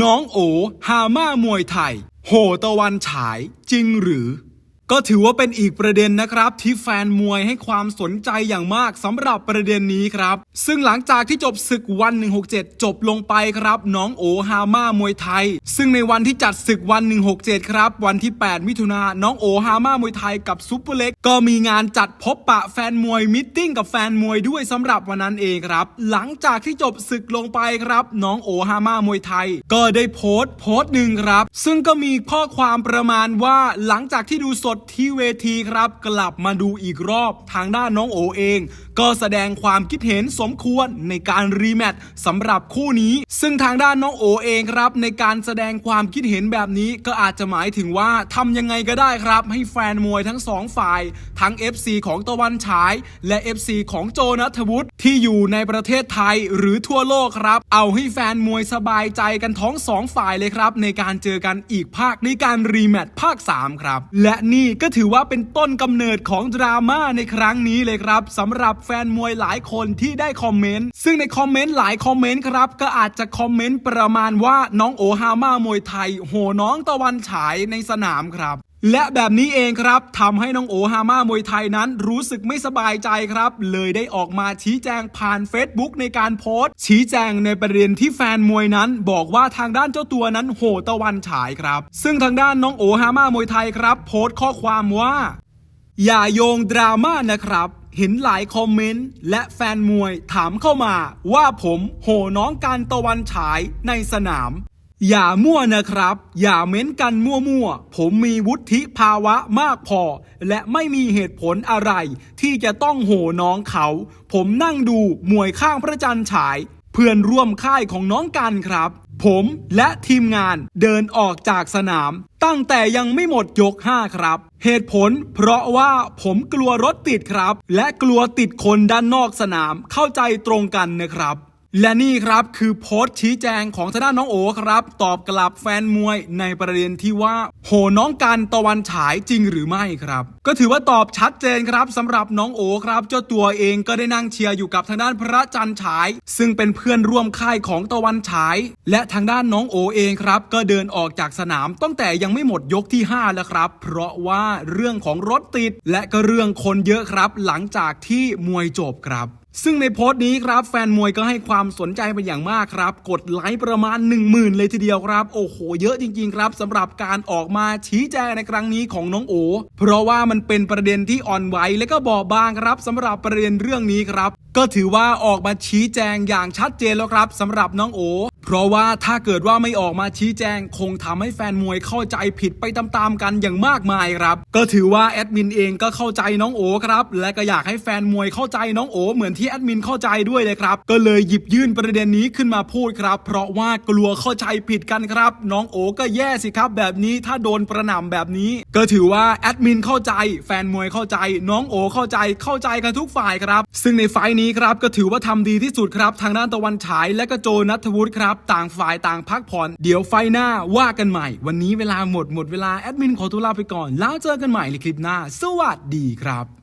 น้องโอฮาม่ามวยไทย โหตะวันฉายจริงหรือ ก็ถือว่าเป็นอีกประเด็นนะครับ ที่แฟนมวยให้ความสนใจอย่างมากสำหรับประเด็นนี้ครับ ซึ่งหลังจากที่จบศึกวัน 167 จบลงไปครับ น้องโอฮาม่ามวยไทย ซึ่งในวันที่จัดศึกวัน 167 ครับ วันที่ 8 มิถุนาน้องโอฮาม่ามวยไทยกับซุปเปอร์เล็ก ก็มีงานจัดพบปะแฟนมวยมิทติ้งกับแฟนมวยด้วยสำหรับวันนั้นเองครับ หลังจากที่จบศึกลงไปครับ น้องโอฮาม่ามวยไทย ก็ได้โพสต์โพสต์หนึ่งครับ ซึ่งก็มีข้อความประมาณว่าหลังจากที่ดูสดที่เวทีครับ กลับมาดูอีกรอบทางด้านน้องโอเอง ก็แสดงความคิดเห็นสมควรในการรีแมตช์สำหรับคู่นี้ ซึ่งทางด้านน้องโอเองครับ ในการแสดงความคิดเห็นแบบนี้ก็อาจจะหมายถึงว่าทำยังไงก็ได้ครับ ให้แฟนมวยทั้งสองฝ่าย ทั้ง FC ของตะวันฉาย และ FC ของโจนัทวุฒิที่อยู่ในประเทศไทยหรือทั่วโลกครับ เอาให้แฟนมวยสบายใจกันท้องสองฝ่ายเลยครับ ในการเจอกันอีกภาคในการรีแมตช์ภาค 3 ครับ และนี่ก็ถือว่าเป็นต้นกำเนิดของดราม่าในครั้งนี้เลยครับสำหรับแฟนมวยหลายคนที่ได้คอมเมนต์ซึ่งในคอมเมนต์หลายคอมเมนต์ครับก็อาจจะคอมเมนต์ประมาณว่าน้องโอฮาม่ามวยไทย โหน้องตะวันฉายในสนามครับ และแบบนี้เองครับทำให้น้องโอฮาม่ามวยไทยนั้นรู้สึกไม่สบายใจครับ เลยได้ออกมาชี้แจงผ่าน Facebook ในการโพสต์ ชี้แจงในประเด็นที่แฟนมวยนั้น บอกว่าทางด้านเจ้าตัวนั้นโหตะวันฉายครับ ซึ่งทางด้านน้องโอฮาม่ามวยไทยครับ โพสต์ข้อความว่า อย่าโยงดราม่านะครับ เห็นหลายคอมเมนต์และแฟนมวยถามเข้ามา ว่าผมโหน้องการตะวันฉายในสนาม อย่ามั่วนะครับ อย่าเม้นกันมั่วๆ ผมมีวุฒิภาวะมากพอ และไม่มีเหตุผลอะไร ที่จะต้องโหน้องเขา ผมนั่งดูมวยข้างพระจันทร์ฉาย เพื่อนร่วมค่ายของน้องกันครับ ผมและทีมงานเดินออกจากสนาม ตั้งแต่ยังไม่หมดยก 5 ครับ เหตุผลเพราะว่าผมกลัวรถติดครับ และกลัวติดคนด้านนอกสนามเข้าใจตรงกันนะครับ และนี่ครับคือโพสต์ชี้แจงของทางด้านน้องโอครับ ตอบกลับแฟนมวยในประเด็นที่ว่า โหน้องกันตะวันฉายจริงหรือไม่ครับ ก็ถือว่าตอบชัดเจนครับสำหรับน้องโอครับ เจ้าตัวเองก็ได้นั่งเชียร์อยู่กับทางด้านพระจันทร์ฉาย ซึ่งเป็นเพื่อนร่วมค่ายของตะวันฉาย และทางด้านน้องโอเองครับ ก็เดินออกจากสนามตั้งแต่ยังไม่หมดยกที่ 5 แล้วครับ เพราะว่าเรื่องของรถติด และก็เรื่องคนเยอะครับ หลังจากที่มวยจบครับ ซึ่งในโพสต์นี้ครับแฟนมวยก็ให้ความสนใจเป็นอย่างมากครับ กดไลค์ประมาณ 1 0,000 เลยทีเดียวครับ โอ้โห เยอะจริงๆครับสำหรับการออกมาชี้แจงในครั้งนี้ของน้องโอ เพราะว่ามันเป็นประเด็นที่อ่อนไหวและก็บอบบางครับสำหรับประเด็นเรื่องนี้ครับ ก็ถือว่าออกมาชี้แจงอย่างชัดเจนแล้วครับสำหรับน้องโอ เพราะว่าถ้าเกิดว่าไม่ออกมาชี้แจง คงทำให้แฟนมวยเข้าใจผิดไปตามๆกันอย่างมากมายครับ ก็ถือว่าแอดมินเองก็เข้าใจน้องโอครับ และก็อยากให้แฟนมวยเข้าใจน้องโอเหมือนที่แอดมินเข้าใจด้วยเลยครับ ก็เลยหยิบยื่นประเด็นนี้ขึ้นมาพูดครับ เพราะว่ากลัวเข้าใจผิดกันครับ น้องโอก็แย่สิครับ แบบนี้ถ้าโดนประหน่ำแบบนี้ ก็ถือว่าแอดมินเข้าใจ แฟนมวยเข้าใจ น้องโอเข้าใจเข้าใจกันทุกฝ่ายครับ ซึ่งในไฟล์นี้ครับก็ถือว่าทำดีที่สุดครับ ทางด้านตะวันฉายและก็โจนัทวุฒิครับต่างฝ่ายต่างพักผ่อน เดี๋ยวไฟหน้าว่ากันใหม่ วันนี้เวลาหมดหมดเวลาแอดมินขอตัวลาไปก่อน แล้วเจอกันใหม่ในคลิปหน้า สวัสดีครับ